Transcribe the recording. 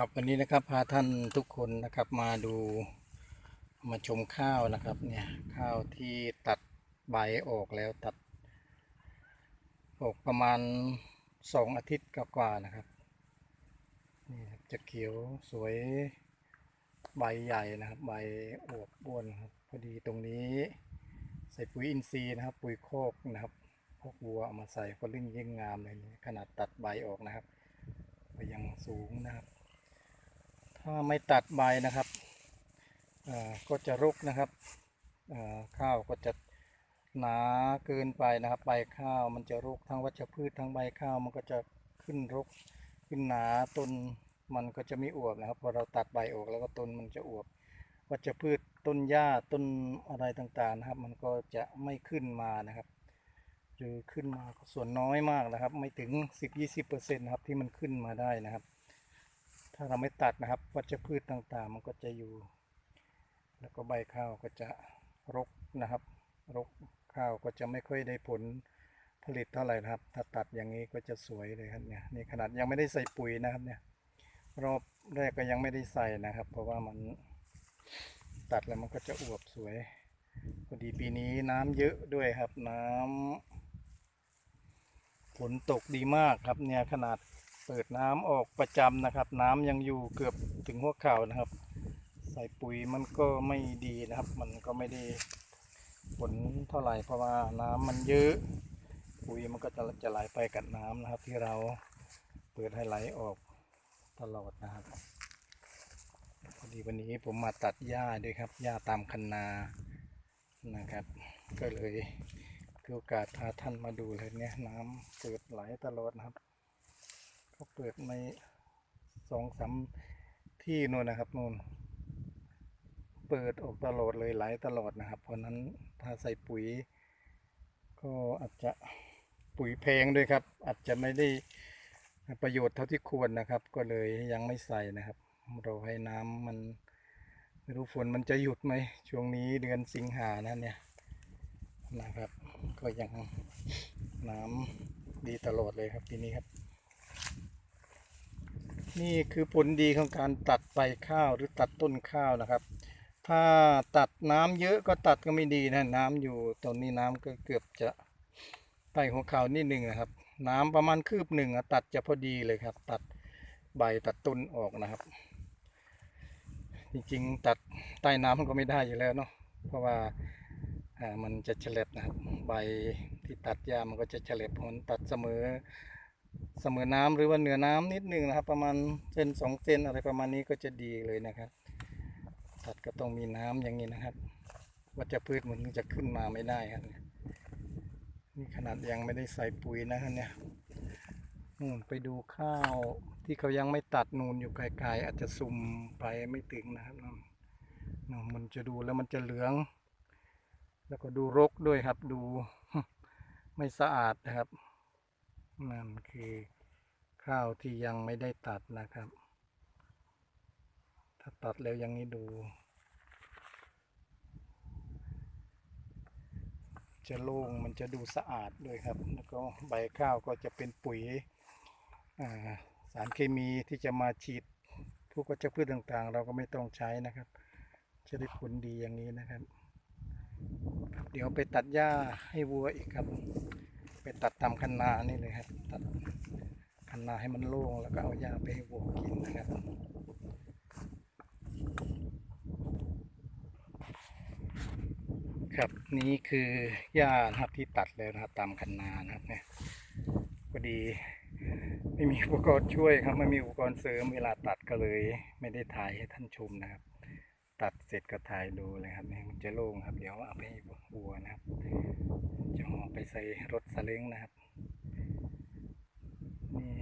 ครับวันนี้นะครับพาท่านทุกคนนะครับมาดูมาชมข้าวนะครับเนี่ยข้าวที่ตัดใบออกแล้วตัด ออกประมาณสองอาทิตย์กว่าๆนะครับนี่ครับจะเขียวสวยใบใหญ่นะครับ ใบอวบอ้วนครับพอดีตรงนี้ ใส่ปุ๋ยอินทรีย์นะครับ ปุ๋ยโคกนะครับพวกวัวเอามาใส่ก็ลิ่งยิ่งงามเลยขนาดตัดใบออกนะครับก็ยังสูงนะครับ ถ้าไม่ตัดใบนะครับก็จะรกนะครับข้าวก็จะหนาเกินไปนะครับ ใบข้าวมันจะรกทั้งวัชพืชทั้งใบข้าวมันก็จะขึ้นรกขึ้นหนาต้นมันก็จะไม่อวบนะครับพอเราตัดใบออกแล้วก็ต้นมันจะอวบวัชพืชต้นหญ้าต้นอะไรต่างๆนะครับ มันก็จะไม่ขึ้นมานะครับหรือขึ้นมาส่วนน้อยมากนะครับ ไม่ถึง 10-20%นะครับที่มันขึ้นมาได้นะครับ ถ้าเราไม่ตัดนะครับวัชพืชต่างๆ มันก็จะอยู่ แล้วก็ใบข้าวก็จะรกนะครับ รกข้าวก็จะไม่ค่อยได้ผลผลิตเท่าไหร่นะครับ ถ้าตัดอย่างนี้ก็จะสวยเลยครับเนี่ยนี่ขนาดยังไม่ได้ใส่ปุ๋ยนะครับเนี่ยรอบแรกก็ยังไม่ได้ใส่นะครับ เพราะว่ามันตัดแล้วมันก็จะอวบสวยพอดีปีนี้น้ำเยอะด้วยครับน้ำฝนตกดีมากครับเนี่ยขนาด เปิดน้ำออกประจำนะครับ น้ำยังอยู่เกือบถึงหัวเข่านะครับ ใส่ปุ๋ยมันก็ไม่ดีนะครับ มันก็ไม่ได้ผลเท่าไหร่เพราะว่าน้ำมันเยอะ ปุ๋ยมันก็จะจะไหลไปกับน้ำนะครับ ที่เราเปิดให้ไหลออกตลอดนะครับพอดีวันนี้ผมมาตัดหญ้าด้วยครับหญ้าตามคันนานะครับ ก็เลยถือโอกาสพาท่านมาดูเลยเนี่ยน้ำเปิดไหลตลอดนะครับ เขาเปิดในสองสามที่นู่นนะครับนู่นเปิดออกตลอดเลยไหลตลอดนะครับ เพราะนั้นถ้าใส่ปุ๋ย ก็อาจจะปุ๋ยแพงด้วยครับ อาจจะไม่ได้ประโยชน์เท่าที่ควรนะครับ ก็เลยยังไม่ใส่นะครับเราให้น้ำมันไม่รู้ฝนมันจะหยุดไหมช่วงนี้เดือนสิงหานะเนี่ยนะครับ ก็ยังน้ำดีตลอดเลยครับปีนี้ครับ นี่คือผลดีของการตัดใบข้าวหรือตัดต้นข้าวนะครับ ถ้าตัดน้ำเยอะก็ตัดก็ไม่ดีนะน้ำอยู่ตรงนี้น้ำก็เกือบจะใต้หัวเข่านิดหนึ่งนะครับ น้ำประมาณคืบหนึ่งตัดจะพอดีเลยครับ ตัดใบตัดต้นออกนะครับ จริงๆตัดใต้น้ำมันก็ไม่ได้อยู่แล้วเนาะเพราะว่ามันจะเฉล็บนะครับ ใบที่ตัดหญ้ามันก็จะเฉล็บมันตัดเสมอ เสมอน้ำหรือว่าเหนือน้ำนิดนึงนะครับ ประมาณเส้นสองเส้นอะไรประมาณนี้ก็จะดีเลยนะครับตัดก็ต้องมีน้ำอย่างนี้นะครับวัชพืชมันจะขึ้นมาไม่ได้ครับนี่ขนาดยังไม่ได้ใส่ปุ๋ยนะครับเนี่ยนู่นไปดูข้าวที่เขายังไม่ตัดนูนอยู่ไกลๆอาจจะซุ่มไปไม่ถึงนะครับนู่นนู่นมันจะดูแล้วมันจะเหลือง แล้วก็ดูรกด้วยครับ ดูไม่สะอาดนะครับ นั่นคือข้าวที่ยังไม่ได้ตัดนะครับ ถ้าตัดแล้วย่างนี้ดู จะโล่งมันจะดูสะอาดด้วยครับ แล้วก็ใบข้าวก็จะเป็นปุ๋ยสารเคมีที่จะมาฉีดพวกวัชพืชต่างๆ เราก็ไม่ต้องใช้นะครับ จะได้ผลดีอย่างนี้นะครับ เดี๋ยวไปตัดหญ้าให้วัวอีกครับ ไปตัดตามคันนานี่เลยครับตัดคันนาให้มันโล่งแล้วก็เอาหญ้าไปให้วัวกินนะครับครับนี่คือหญ้านะครับที่ตัดแล้วนะครับตามคันนานะครับเนี่ยพอดีไม่มีอุปกรณ์ช่วยครับไม่มีอุปกรณ์เสริมเวลาตัดก็เลย ไม่ได้ถ่ายให้ท่านชมนะครับ ตัดเสร็จก็ถ่ายดูเลยครับเนี่ยมันจะโล่งครับ เดี๋ยวเอาไปให้ัวนะครับ จะห่อไปใส่รถสเล้งนะครับ นี่